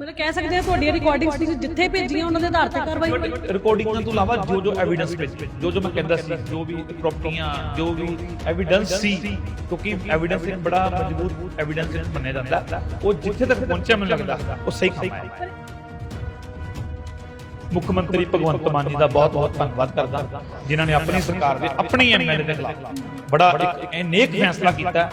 ਮਤਲਬ ਕਹਿ ਸਕਦੇ ਆ ਤੁਹਾਡੀਆਂ ਰਿਕਾਰਡਿੰਗਸ ਤੁਸੀਂ ਜਿੱਥੇ ਭੇਜੀਆਂ, ਉਹਨਾਂ ਦੇ ਆਧਾਰ ਤੇ ਕਾਰਵਾਈ ਹੋਈ। ਰਿਕਾਰਡਿੰਗਾਂ ਤੋਂ ਇਲਾਵਾ ਜੋ ਜੋ ਐਵੀਡੈਂਸ ਵਿੱਚ ਜੋ ਜੋ ਮੈਂ ਕਹਿੰਦਾ ਸੀ, ਜੋ ਵੀ ਪ੍ਰਾਪਰਟੀਆਂ ਜੋ ਵੀ ਐਵੀਡੈਂਸ ਸੀ, ਕਿਉਂਕਿ ਐਵੀਡੈਂਸ ਇੱਕ ਬੜਾ ਮਜ਼ਬੂਤ ਐਵੀਡੈਂਸ ਮੰਨਿਆ ਜਾਂਦਾ ਉਹ ਜਿੱਥੇ ਤੱਕ ਪਹੁੰਚਿਆ ਮੈਨੂੰ ਲੱਗਦਾ, ਉਹ ਸਹੀ ਕੰਮ ਹੈ ਮੁੱਖ ਮੰਤਰੀ ਭਗਵੰਤ ਮਾਨ ਜੀ ਦਾ ਬਹੁਤ ਬਹੁਤ ਧੰਨਵਾਦ ਕਰਦਾ, ਜਿਨ੍ਹਾਂ ਨੇ ਆਪਣੀ ਸਰਕਾਰ ਦੇ ਆਪਣੀ ਐਮਐਲਏ ਦੇ ਖਿਲਾਫ ਬੜਾ ਇੱਕ ਨੇਕ ਫੈਸਲਾ ਕੀਤਾ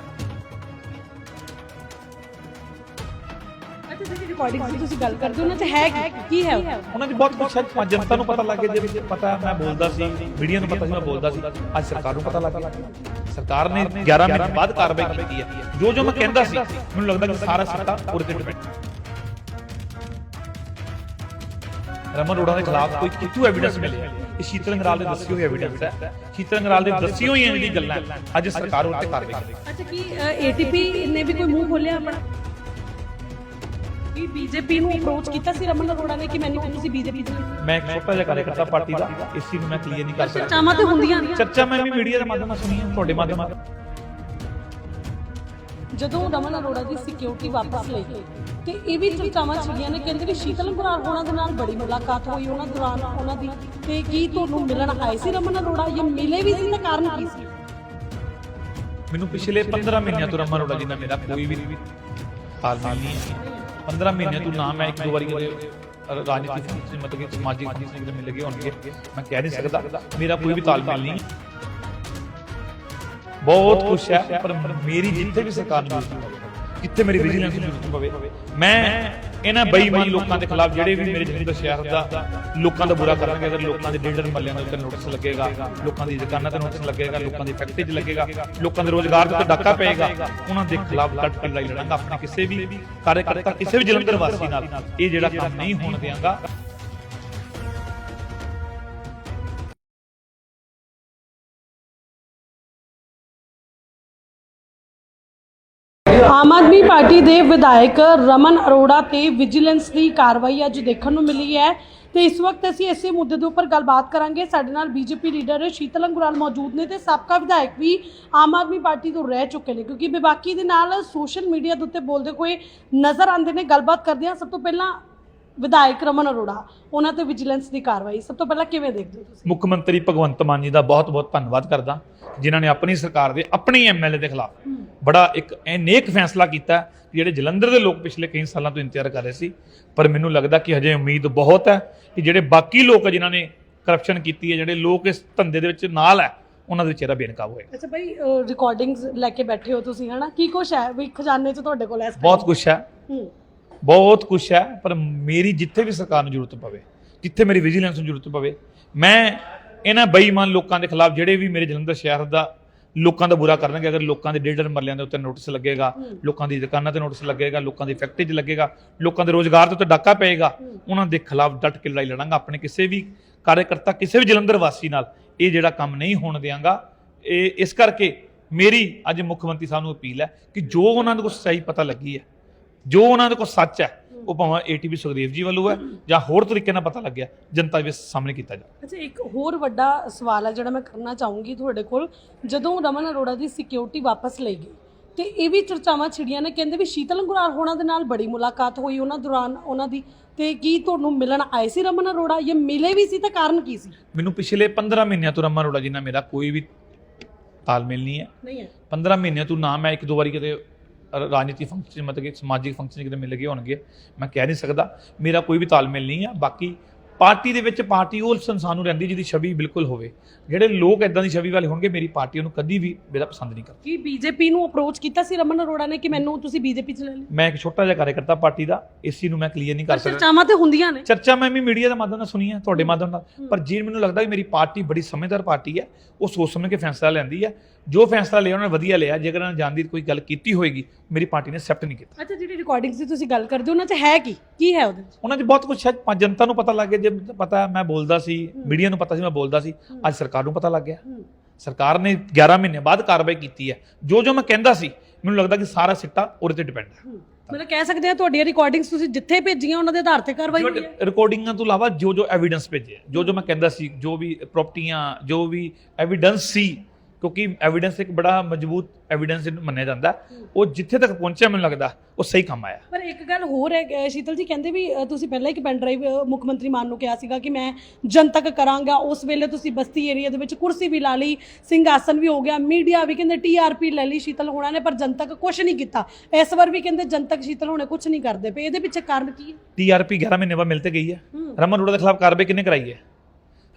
ਜਿਹੜੀ ਰਿਕਾਰਡਿੰਗਸ ਦੀ ਤੁਸੀਂ ਗੱਲ ਕਰਦੇ ਹੋ ਉਹਨਾਂ 'ਚ ਹੈ ਕੀ ਕੀ ਹੈ ਉਹ? ਉਹਨਾਂ ਦੀ ਬਹੁਤ ਕੁਛ ਹੈ ਜਨਤਾ ਨੂੰ ਪਤਾ ਲੱਗ ਗਿਆ ਜੇ ਪਤਾ ਮੈਂ ਬੋਲਦਾ ਸੀ ਮੀਡੀਆ ਨੂੰ ਪਤਾ ਸੀ ਮੈਂ ਬੋਲਦਾ ਸੀ ਅੱਜ ਸਰਕਾਰ ਨੂੰ ਪਤਾ ਲੱਗ ਗਿਆ। ਸਰਕਾਰ ਨੇ 11 ਮਹੀਨੇ ਬਾਅਦ ਕਾਰਵਾਈ ਕੀਤੀ ਹੈ। ਜੋ ਜੋ ਮੈਂ ਕਹਿੰਦਾ ਸੀ ਮੈਨੂੰ ਲੱਗਦਾ ਕਿ ਸਾਰਾ ਸਿੱਟਾ ਉਹਦੇ ਤੇ ਡਿਪੈਂਡ ਰਮਨ ਰੋੜਾ ਦੇ ਖਿਲਾਫ ਕੋਈ ਕਿਤੂ ਐਵੀਡੈਂਸ ਮਿਲਿਆ? ਇਹ ਸ਼ੀਤਲ ਅੰਗਰਾਲ ਦੇ ਦੱਸੀ ਹੋਈ ਐਵੀਡੈਂਸ ਹੈ। ਸ਼ੀਤਲ ਅੰਗਰਾਲ ਦੇ ਦੱਸੀ ਹੋਈ ਜਿਹੜੀ ਗੱਲਾਂ। ਹੈ, ਅੱਜ ਸਰਕਾਰ ਉੱਤੇ ਕਾਰਵਾਈ ਕਰੇਗੀ ਅੱਛਾ ਕੀ ਏਟੀਪੀ ਨੇ ਵੀ ਕੋਈ ਮੂੰਹ ਖੋਲਿਆ ਆਪਣਾ? ਕੀ ਬੀਜੇਪੀ ਨੂੰ ਅਪਰੋਚ ਕੀਤਾ ਸੀ ਰਮਨ ਅਰੋੜਾ ਨੇ ਕਿ ਮੈਨੂੰ ਤੁਸੀਂ ਬੀਜੇਪੀ ਚ ਮੈਂ ਇੱਕ ਛੋਟਾ ਜਿਹਾ ਕਾਰਜਕਰਤਾ ਪਾਰਟੀ ਦਾ ਇਸ ਚੀਜ਼ ਨੂੰ ਮੈਂ ਕਲੀਅਰ ਨਹੀਂ ਕਰ ਸਕਦਾ। ਚਰਚਾਵਾਂ ਤੇ ਹੁੰਦੀਆਂ ਨੇ। ਚਰਚਾ ਮੈਂ ਵੀ ਮੀਡੀਆ ਦੇ ਮਾਧਿਅਮ ਨਾਲ ਸੁਣੀ ਹੈ ਤੁਹਾਡੇ ਮਾਧਿਅਮ ਨਾਲ। ਜਦੋਂ ਰਮਨ ਅਰੋੜਾ ਦੀ ਸਿਕਿਉਰਿਟੀ ਵਾਪਸ ਲਈ ਗਈ ਤੇ ਇਹ ਵੀ ਚਰਚਾਵਾਂ ਛਿੜੀਆਂ ਨੇ ਕਹਿੰਦੇ ਵੀ ਸ਼ੀਤਲ ਗੁਰਾਰ ਹੋਣਾ ਦੇ ਨਾਲ ਬੜੀ ਮੁਲਾਕਾਤ ਹੋਈ ਉਹਨਾਂ ਦੌਰਾਨ ਉਹਨਾਂ ਦੀ ਤੇ ਕੀ ਤੁਹਾਨੂੰ ਮਿਲਣ ਆਏ ਸੀ ਰਮਨ ਅਰੋੜਾ ਜਾਂ ਮਿਲੇ ਵੀ ਸੀ ਤਾਂ ਕਾਰਨ ਕੀ ਸੀ? ਮੈਨੂੰ ਪਿਛਲੇ 15 ਮਹੀਨਿਆਂ ਤੋਂ ਰਮਨ ਅਰੋੜਾ ਜੀ ਨਾਲ ਮੇਰਾ ਕੋਈ ਵੀ ਤਾਲਮੇਲ ਨਹੀਂ ਹੈ। 15 ਮਹੀਨਿਆਂ ਤੋਂ ਨਾ ਮੈਂ ਇੱਕ ਦੋ ਵਾਰੀ ਕਦੇ ਰਾਜਨੀਤੀ ਫੰਕਸ਼ਨ ਮਤਲਬ ਕਿ ਸਮਾਜਿਕ ਫੰਕਸ਼ਨ ਕਿਤੇ ਮਿਲ ਗਏ ਹੋਣਗੇ। ਮੈਂ ਕਹਿ ਨਹੀਂ ਸਕਦਾ। ਮੇਰਾ ਕੋਈ ਵੀ ਤਾਲਮੇਲ ਨਹੀਂ। ਬਹੁਤ ਖੁਸ਼ ਹੈ ਪਰ ਮੇਰੀ ਜਿੱਥੇ ਵੀ ਸਰਕਾਰ ਨੂੰ ਜਿੱਥੇ ਮੇਰੀ ਵਿਜੀਲੈਂਸ ਨੂੰ ਪਵੇ। ਮੈਂ ਇਹਨਾਂ ਬੇਈਮਾਨ ਲੋਕਾਂ ਦੇ ਖਿਲਾਫ ਜਿਹੜੇ ਵੀ ਮੇਰੇ ਜਲੰਧਰ ਸ਼ਹਿਰ ਦਾ ਲੋਕਾਂ ਦਾ ਬੁਰਾ ਕਰਨਗੇ, ਅਗਰ ਲੋਕਾਂ ਦੇ ਡੇਢ ਮੱਲਿਆਂ ਦੇ ਉੱਤੇ ਨੋਟਿਸ ਲੱਗੇਗਾ, ਲੋਕਾਂ ਦੀ ਦੁਕਾਨਾਂ ਤੇ ਨੋਟਿਸ ਲੱਗੇਗਾ, ਲੋਕਾਂ ਦੀ ਫੈਕਟਰੀ 'ਚ ਲੱਗੇਗਾ, ਲੋਕਾਂ ਦੇ ਰੋਜ਼ਗਾਰ ਦੇ ਡਾਕਾ ਪਏਗਾ, ਉਹਨਾਂ ਦੇ ਖਿਲਾਫ ਡਟ ਕੇ ਲੜਾਂਗਾ, ਆਪਣੇ ਕਿਸੇ ਵੀ ਕਾਰਜਕਰਤਾ, ਕਿਸੇ ਵੀ ਜਲੰਧਰ ਵਾਸੀ ਨਾਲ, ਇਹ ਜਿਹੜਾ ਕੰਮ ਨਹੀਂ ਹੋਣ ਦਿਆਂਗਾ ਆਮ ਆਦਮੀ ਪਾਰਟੀ ਦੇ ਵਿਧਾਇਕ ਰਮਨ ਅਰੋੜਾ ਤੇ ਵਿਜੀਲੈਂਸ ਦੀ ਕਾਰਵਾਈ ਅੱਜ ਦੇਖਣ ਨੂੰ ਮਿਲੀ ਹੈ। ਤੇ ਇਸ ਵਕਤ ਅਸੀਂ ਇਸੇ ਮੁੱਦੇ ਦੇ ਉੱਪਰ ਗੱਲਬਾਤ ਕਰਾਂਗੇ। ਸਾਡੇ ਨਾਲ ਬੀਜੇਪੀ ਲੀਡਰ ਸ਼ੀਤਲ ਅੰਗੁਰਾਲ ਮੌਜੂਦ ਨੇ ਤੇ ਸਾਬਕਾ ਵਿਧਾਇਕ ਵੀ ਆਮ ਆਦਮੀ ਪਾਰਟੀ ਤੋਂ ਰਹਿ ਚੁੱਕੇ ਨੇ, ਕਿਉਂਕਿ ਬੇਬਾਕੀ ਦੇ ਨਾਲ ਸੋਸ਼ਲ ਮੀਡੀਆ ਦੇ ਉੱਤੇ ਬੋਲਦੇ ਹੋਏ ਨਜ਼ਰ ਆਉਂਦੇ ਨੇ। ਗੱਲਬਾਤ ਕਰਦੇ ਹਾਂ। ਸਭ ਤੋਂ ਪਹਿਲਾਂ ਵਿਧਾਇਕ ਰਮਨ ਅਰੋੜਾ ਉਹਨਾਂ ਤੇ ਵਿਜੀਲੈਂਸ ਦੀ ਕਾਰਵਾਈ। ਸਭ ਤੋਂ ਪਹਿਲਾਂ ਕਿਵੇਂ ਦੇਖਦੇ ਹੋ ਤੁਸੀਂ? ਮੁੱਖ ਮੰਤਰੀ ਭਗਵੰਤ ਮਾਨ ਜੀ ਦਾ ਬਹੁਤ ਬਹੁਤ ਧੰਨਵਾਦ ਕਰਦਾ ਜਿਨ੍ਹਾਂ ਨੇ ਆਪਣੀ ਸਰਕਾਰ ਦੇ ਆਪਣੀ ਐਮਐਲਏ ਦੇ ਖਿਲਾਫ ਬੜਾ ਇੱਕ ਇਹ ਨੇਕ ਫੈਸਲਾ ਕੀਤਾ ਜਿਹੜੇ ਜਲੰਧਰ ਦੇ ਲੋਕ ਪਿਛਲੇ ਕਈ ਸਾਲਾਂ ਤੋਂ ਇੰਤਜ਼ਾਰ ਕਰ ਰਹੇ ਸੀ ਪਰ ਮੈਨੂੰ ਲੱਗਦਾ ਕਿ ਹਜੇ ਉਮੀਦ ਬਹੁਤ ਹੈ ਕਿ ਜਿਹੜੇ ਬਾਕੀ ਲੋਕ ਜਿਨ੍ਹਾਂ ਨੇ ਕਰਪਸ਼ਨ ਕੀਤੀ ਹੈ ਜਿਹੜੇ ਲੋਕ ਇਸ ਧੰਦੇ ਦੇ ਵਿੱਚ ਨਾਲ ਹੈ ਉਹਨਾਂ ਦੇ ਚਿਹਰਾ ਬੇਨਕਾਬ ਹੋਏਗਾ। ਅੱਛਾ ਭਾਈ ਰਿਕਾਰਡਿੰਗਸ ਲੈ ਕੇ ਬੈਠੇ ਹੋ ਤੁਸੀਂ ਹਨਾ? ਕੀ ਕੁਛ ਹੈ? ਵੀ ਖਜ਼ਾਨੇ 'ਚ ਤੁਹਾਡੇ ਕੋਲ ਇਸ ਬਹੁਤ ਕੁਛ ਹੈ। ਹੂੰ। ਬਹੁਤ ਕੁਛ ਹੈ, ਪਰ ਮੇਰੀ ਜਿੱਥੇ ਵੀ ਸਰਕਾਰ ਨੂੰ ਜ਼ਰੂਰਤ ਪਵੇ, ਜਿੱਥੇ ਮੇਰੀ ਵਿਜੀਲੈਂਸ ਨੂੰ ਜ਼ਰੂਰਤ ਪਵੇ, ਮੈਂ ਇਹਨਾਂ ਬੇਈਮਾਨ ਲੋਕਾਂ ਦੇ ਖਿਲਾਫ ਜਿਹੜੇ ਵੀ ਮੇਰੇ ਜਲੰਧਰ ਸ਼ਹਿਰ ਦਾ ਲੋਕਾਂ ਦਾ ਬੁਰਾ ਕਰਨਗੇ, ਅਗਰ ਲੋਕਾਂ ਦੇ ਡੇਢ ਮਰਲਿਆਂ ਦੇ ਉੱਤੇ ਨੋਟਿਸ ਲੱਗੇਗਾ, ਲੋਕਾਂ ਦੀ ਦੁਕਾਨਾਂ ਤੇ ਨੋਟਿਸ ਲੱਗੇਗਾ, ਲੋਕਾਂ ਦੀ ਫੈਕਟਰੀ 'ਚ ਲੱਗੇਗਾ, ਲੋਕਾਂ ਦੇ ਰੋਜ਼ਗਾਰ ਦੇ ਉੱਤੇ ਡਾਕਾ ਪਏਗਾ, ਉਹਨਾਂ ਦੇ ਖਿਲਾਫ ਡਟ ਕੇ ਲੜਾਈ ਲੜਾਂਗਾ, ਆਪਣੇ ਕਿਸੇ ਵੀ ਕਾਰਜਕਰਤਾ, ਕਿਸੇ ਵੀ ਜਲੰਧਰ ਵਾਸੀ ਨਾਲ ਇਹ ਜਿਹੜਾ ਕੰਮ ਨਹੀਂ ਹੋਣ ਦਿਆਂਗਾ, ਇਹ ਇਸ ਕਰਕੇ ਮੇਰੀ ਅੱਜ ਮੁੱਖ ਮੰਤਰੀ ਸਾਹਿਬ ਨੂੰ ਅਪੀਲ ਹੈ ਕਿ ਜੋ ਉਹਨਾਂ ਨੂੰ ਕੋਈ ਸਹੀ ਪਤਾ ਲੱਗੀ ਹੈ ਜੋ ਉਹਨਾਂ ਦੇ ਕੋਲ ਸੱਚ ਹੈ ਉਹ ਭਾਵੇਂ ਏਟੀਪੀ ਸੁਖਦੇਵ ਜੀ ਵੱਲੋਂ ਹੈ ਜਾਂ ਹੋਰ ਤਰੀਕੇ ਨਾਲ ਪਤਾ ਲੱਗਿਆ ਜਨਤਾ ਦੇ ਸਾਹਮਣੇ ਕੀਤਾ ਜਾਵੇ। ਅੱਛਾ ਇੱਕ ਹੋਰ ਵੱਡਾ ਸਵਾਲ ਹੈ ਜਿਹੜਾ ਮੈਂ ਕਰਨਾ ਚਾਹੂੰਗੀ ਤੁਹਾਡੇ ਕੋਲ। ਜਦੋਂ ਰਮਨ ਅਰੋੜਾ ਦੀ ਸਿਕਿਉਰਿਟੀ ਵਾਪਸ ਲਈ ਗਈ ਤੇ ਇਹ ਵੀ ਚਰਚਾਵਾਂ ਛਿੜੀਆਂ ਨੇ ਕਹਿੰਦੇ ਵੀ ਸ਼ੀਤਲ ਗੁਰਾਰ ਹੋਣਾ ਦੇ ਨਾਲ ਬੜੀ ਮੁਲਾਕਾਤ ਹੋਈ ਉਹਨਾਂ ਦੌਰਾਨ ਉਹਨਾਂ ਦੀ ਤੇ ਕੀ ਤੁਹਾਨੂੰ ਮਿਲਣ ਆਏ ਸੀ ਰਮਨ ਅਰੋੜਾ ਜਾਂ ਮਿਲੇ ਵੀ ਸੀ ਤਾਂ ਕਾਰਨ ਕੀ ਸੀ? ਮੈਨੂੰ ਪਿਛਲੇ 15 ਮਹੀਨਿਆਂ ਤੋਂ ਰਮਨ ਅਰੋੜਾ ਜੀ ਨਾਲ ਮੇਰਾ ਕੋਈ ਵੀ ਤਾਲਮੇਲ ਨਹੀਂ ਹੈ। ਨਹੀਂ ਹੈ। 15 ਮਹੀਨਿਆਂ ਤੋਂ ਨਾ ਮੈਂ ਇੱਕ ਦੋ ਵਾਰੀ ਕਿਤੇ ਰਾਜਨੀਤੀ ਫੰਕਸ਼ਨ ਮਤਲਬ ਕਿ ਸਮਾਜਿਕ ਫੰਕਸ਼ਨ ਕਿਤੇ ਮਿਲ ਗਏ ਹੋਣਗੇ, ਮੈਂ ਕਹਿ ਨਹੀਂ ਸਕਦਾ। ਮੇਰਾ ਕੋਈ ਵੀ ਤਾਲਮੇਲ ਨਹੀਂ ਆ, ਬਾਕੀ ਪਾਰਟੀ ਦੇ ਵਿੱਚ ਪਾਰਟੀ ਉਹ ਸੰਸਾਰ ਨੂੰ ਰਹਿੰਦੀ ਜਿਹਦੀ ਛਵੀ ਬਿਲਕੁਲ ਹੋਵੇ। ਜਿਹੜੇ ਲੋਕ ਇਦਾਂ ਦੀ ਛਵੀ ਵਾਲੇ ਹੋਣਗੇ ਮੇਰੀ ਪਾਰਟੀ ਉਹਨੂੰ ਕਦੀ ਵੀ ਮੇਰਾ ਪਸੰਦ ਨਹੀਂ ਕਰਦੀ। ਕੀ ਬੀਜੇਪੀ ਨੂੰ ਅਪਰੋਚ ਕੀਤਾ ਸੀ ਰਮਨ ਅਰੋੜਾ ਨੇ ਕਿ ਮੈਨੂੰ ਤੁਸੀਂ ਬੀਜੇਪੀ ਚ ਲੈ ਲਈ ਮੈਂ ਇੱਕ ਛੋਟਾ ਜਿਹਾ ਕਾਰਜਕਰਤਾ ਪਾਰਟੀ ਦਾ ਇਸ ਚੀਜ਼ ਨੂੰ ਮੈਂ ਕਲੀਅਰ ਨਹੀਂ ਕਰ ਸਕਦਾ। ਚਰਚਾਵਾਂ ਤੇ ਹੁੰਦੀਆਂ ਨੇ। ਚਰਚਾ ਮੈਂ ਵੀ ਮੀਡੀਆ ਦੇ ਮਾਧਿਅਮ ਨਾਲ ਸੁਣੀ ਹੈ। ਤੁਹਾਡੇ ਮਾਧਿਅਮ ਨਾਲ। ਪਰ ਜੀ ਮੈਨੂੰ ਲੱਗਦਾ ਕਿ ਮੇਰੀ ਪਾਰਟੀ ਬੜੀ ਸਮਝਦਾਰ ਪਾਰਟੀ ਹੈ ਉਹ ਸੋਚ ਸਮਝ ਕੇ ਫੈਸਲਾ ਲੈਂਦੀ ਹੈ। ਜੋ ਫੈਸਲਾ ਲਿਆ ਉਹਨਾਂ ਨੇ ਵਧੀਆ ਲਿਆ। ਜੇਕਰ ਉਹਨਾਂ ਨੇ ਜਾਣ ਦੀ ਕੋਈ ਗੱਲ ਕੀਤੀ ਹੋਏਗੀ ਮੇਰੀ ਪਾਰਟੀ ਨੇ ਐਕਸੈਪਟ ਨਹੀਂ ਕੀਤਾ। ਅੱਛਾ ਜਿਹੜੀ ਰਿਕਾਰਡਿੰਗਸ ਦੀ ਤੁਸੀਂ ਗੱਲ ਕਰਦੇ ਹੋ ਉਹਨਾਂ 'ਚ ਹੈ ਕੀ? ਕੀ ਹੈ ਉਹਦੇ 'ਚ? ਉਹਨਾਂ 'ਚ ਬਹੁਤ ਕੁਝ ਹੈ ਜਨਤਾ ਨੂੰ ਪਤਾ ਲੱਗ ਗਿਆ ਜੇ ਪਤਾ ਮੈਂ ਬੋਲਦਾ ਸੀ ਮੀਡੀਆ ਨੂੰ ਪਤਾ ਸੀ ਮੈਂ ਬੋਲਦਾ ਸੀ ਅੱਜ ਸਰਕਾਰ ਨੂੰ ਪਤਾ ਲੱਗ ਗਿਆ। ਸਰਕਾਰ ਨੇ 11 ਮਹੀਨੇ ਬਾਅਦ ਕਾਰਵਾਈ ਕੀਤੀ ਹੈ। ਜੋ ਜੋ ਮੈਂ ਕਹਿੰਦਾ ਸੀ ਮੈਨੂੰ ਲੱਗਦਾ ਕਿ ਸਾਰਾ ਸਿੱਟਾ ਉਹਦੇ ਤੇ ਡਿਪੈਂਡ ਹੈ। ਮਤਲਬ ਕਹਿ ਸਕਦੇ ਆ ਤੁਹਾਡੀਆਂ ਰਿਕਾਰਡਿੰਗਸ ਤੁਸੀਂ ਜਿੱਥੇ ਭੇਜੀਆਂ ਉਹਨਾਂ ਦੇ ਆਧਾਰ ਤੇ ਕਾਰਵਾਈ ਹੋਈ ਹੈ? ਰਿਕਾਰਡਿੰਗਾਂ ਤੋਂ ਇਲਾਵਾ ਜੋ ਜੋ ਐਵੀਡੈਂਸ ਭੇਜਿਆ ਜੋ ਜੋ ਮੈਂ ਕਹਿੰਦਾ ਸੀ ਜੋ ਵੀ ਪ੍ਰਾਪਰਟੀਆਂ ਜੋ ਵੀ ਐਵੀਡੈਂਸ ਸੀ ਕਿਉਂਕਿ ਐਵੀਡੈਂਸ ਇੱਕ ਬੜਾ ਮਜ਼ਬੂਤ ਐਵੀਡੈਂਸ ਮੰਨਿਆ ਜਾਂਦਾ। ਉਹ ਜਿੱਥੇ ਤੱਕ ਪਹੁੰਚਿਆ ਮੈਨੂੰ ਲੱਗਦਾ ਉਹ ਸਹੀ ਕੰਮ ਆਇਆ। ਪਰ ਇੱਕ ਗੱਲ ਹੋਰ ਹੈ ਸ਼ੀਤਲ ਜੀ ਕਹਿੰਦੇ ਵੀ ਤੁਸੀਂ ਪਹਿਲਾਂ ਇੱਕ ਪੈਨ ਡਰਾਈਵ ਮੁੱਖ ਮੰਤਰੀ ਮਾਨ ਨੂੰ ਕਿਹਾ ਸੀਗਾ ਕਿ ਮੈਂ ਜਨਤਕ ਕਰਾਂਗਾ। ਉਸ ਵੇਲੇ ਤੁਸੀਂ ਬਸਤੀ ਏਰੀਆ ਦੇ ਵਿੱਚ ਕੁਰਸੀ ਵੀ ਲਾ ਲਈ ਸਿੰਘਾਸਨ ਵੀ ਹੋ ਗਿਆ ਮੀਡੀਆ ਵੀ ਕਹਿੰਦੇ ਟੀਆਰਪੀ ਲੈ ਲਈ ਸ਼ੀਤਲ ਹੋਣਾ ਨੇ ਪਰ ਜਨਤਕ ਕੁਝ ਨਹੀਂ ਕੀਤਾ। ਇਸ ਵਾਰ ਵੀ ਕਹਿੰਦੇ ਜਨਤਕ ਸ਼ੀਤਲ ਹੋਣੇ ਕੁਝ ਨਹੀਂ ਕਰਦੇ ਪਏ। ਇਹਦੇ ਪਿੱਛੇ ਕਾਰਨ ਕੀ ਹੈ? ਟੀਆਰਪੀ 11 ਮਹੀਨੇ ਬਾਅਦ ਮਿਲ ਤੇ ਗਈ ਹੈ। ਰਮਨ ਅਰੋੜਾ ਦੇ ਖਿਲਾਫ ਕਾਰਵਾਈ ਕਿੰਨੇ ਕਰਾਈ ਹੈ?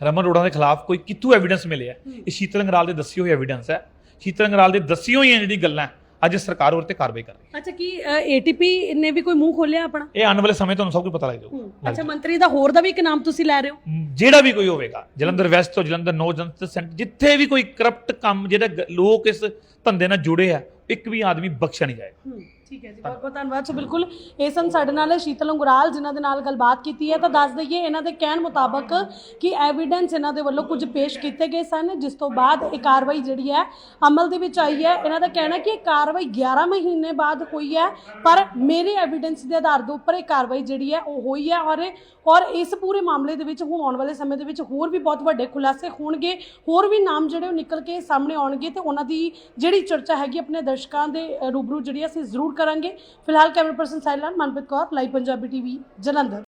ਰਮਨ ਅਰੋੜਾ ਦੇ ਖਿਲਾਫ ਕੋਈ ਕਿੱਥੋਂ ਐਵੀਡੈਂਸ ਮਿਲਿਆ? ਇਹ ਸ਼ੀਤਲ ਅੰਗਰਾਲ ਦੇ ਦੱਸੀ ਹੋਈ ਐਵੀਡੈਂਸ ਹੈ। ਸ਼ੀਤਲ ਅੰਗਰਾਲ ਦੇ ਦੱਸੀ ਹੋਈਆਂ ਜਿਹੜੀ ਗੱਲਾਂ ਅੱਜ ਸਰਕਾਰ ਉਹ ਤੇ ਕਾਰਵਾਈ ਕਰ ਰਹੀ ਹੈ। ਅੱਛਾ ਕੀ ਏਟੀਪੀ ਨੇ ਵੀ ਕੋਈ ਮੂੰਹ ਖੋਲਿਆ ਆਪਣਾ? ਇਹ ਆਉਣ ਵਾਲੇ ਸਮੇਂ ਤੁਹਾਨੂੰ ਸਭ ਕੁਝ ਪਤਾ ਲੱਗ ਜਾਊਗਾ। ਅੱਛਾ ਮੰਤਰੀ ਦਾ ਹੋਰ ਦਾ ਵੀ ਇੱਕ ਨਾਮ ਤੁਸੀਂ ਲੈ ਰਹੇ ਹੋ? ਜਿਹੜਾ ਵੀ ਕੋਈ ਹੋਵੇਗਾ ਜਲੰਧਰ ਵੈਸਟ ਤੋਂ ਜਲੰਧਰ ਨੌ ਜਲੰਧਰ ਸੈਂਟਰ ਜਿੱਥੇ ਵੀ ਕੋਈ ਕਰਪਟ ਕੰਮ ਜਿਹੜੇ ਲੋਕ ਇਸ ਧੰਦੇ ਨਾਲ ਜੁੜੇ ਆ ਇੱਕ ਵੀ ਆਦਮੀ ਬਖਸ਼ਿਆ ਨਹੀਂ ਜਾਏਗਾ। ਠੀਕ ਹੈ ਜੀ ਬਹੁਤ ਬਹੁਤ ਧੰਨਵਾਦ। ਸੋ ਬਿਲਕੁਲ। ਇਹ ਸਨ ਸਾਡੇ ਨਾਲ ਸ਼ੀਤਲ ਅੰਗੁਰਾਲ ਜਿਨ੍ਹਾਂ ਦੇ ਨਾਲ ਗੱਲਬਾਤ ਕੀਤੀ ਹੈ। ਤਾਂ ਦੱਸ ਦਈਏ ਇਹਨਾਂ ਦੇ ਕਹਿਣ ਮੁਤਾਬਕ ਕਿ ਐਵੀਡੈਂਸ ਇਹਨਾਂ ਦੇ ਵੱਲੋਂ ਕੁਝ ਪੇਸ਼ ਕੀਤੇ ਗਏ ਸਨ ਜਿਸ ਤੋਂ ਬਾਅਦ ਇਹ ਕਾਰਵਾਈ ਜਿਹੜੀ ਹੈ ਅਮਲ ਦੇ ਵਿੱਚ ਆਈ ਹੈ। ਇਹਨਾਂ ਦਾ ਕਹਿਣਾ ਕਿ ਇਹ ਕਾਰਵਾਈ 11 ਮਹੀਨੇ ਬਾਅਦ ਹੋਈ ਹੈ ਪਰ ਮੇਰੇ ਐਵੀਡੈਂਸ ਦੇ ਆਧਾਰ ਦੇ ਉੱਪਰ ਇਹ ਕਾਰਵਾਈ ਜਿਹੜੀ ਹੈ ਉਹ ਹੋਈ ਹੈ ਔਰ ਔਰ ਇਸ ਪੂਰੇ ਮਾਮਲੇ ਦੇ ਵਿੱਚ ਹੁਣ ਆਉਣ ਵਾਲੇ ਸਮੇਂ ਦੇ ਵਿੱਚ ਹੋਰ ਵੀ ਬਹੁਤ ਵੱਡੇ ਖੁਲਾਸੇ ਹੋਣਗੇ। ਹੋਰ ਵੀ ਨਾਮ ਜਿਹੜੇ ਉਹ ਨਿਕਲ ਕੇ ਸਾਹਮਣੇ ਆਉਣਗੇ ਤੇ ਉਹਨਾਂ ਦੀ ਜਿਹੜੀ ਚਰਚਾ ਹੈਗੀ ਆਪਣੇ ਦਰਸ਼ਕਾਂ ਦੇ ਰੂਬਰੂ ਜਿਹੜੀ ਅਸੀਂ ਜ਼ਰੂਰ ਕਰਾਂਗੇ। ਫਿਲਹਾਲ ਕੈਮਰਾ ਪਰਸਨ ਸਾਇਲਨ ਮਨਪ੍ਰੀਤ ਕੌਰ ਲਾਈਵ ਪੰਜਾਬੀ ਟੀਵੀ ਜਲੰਧਰ।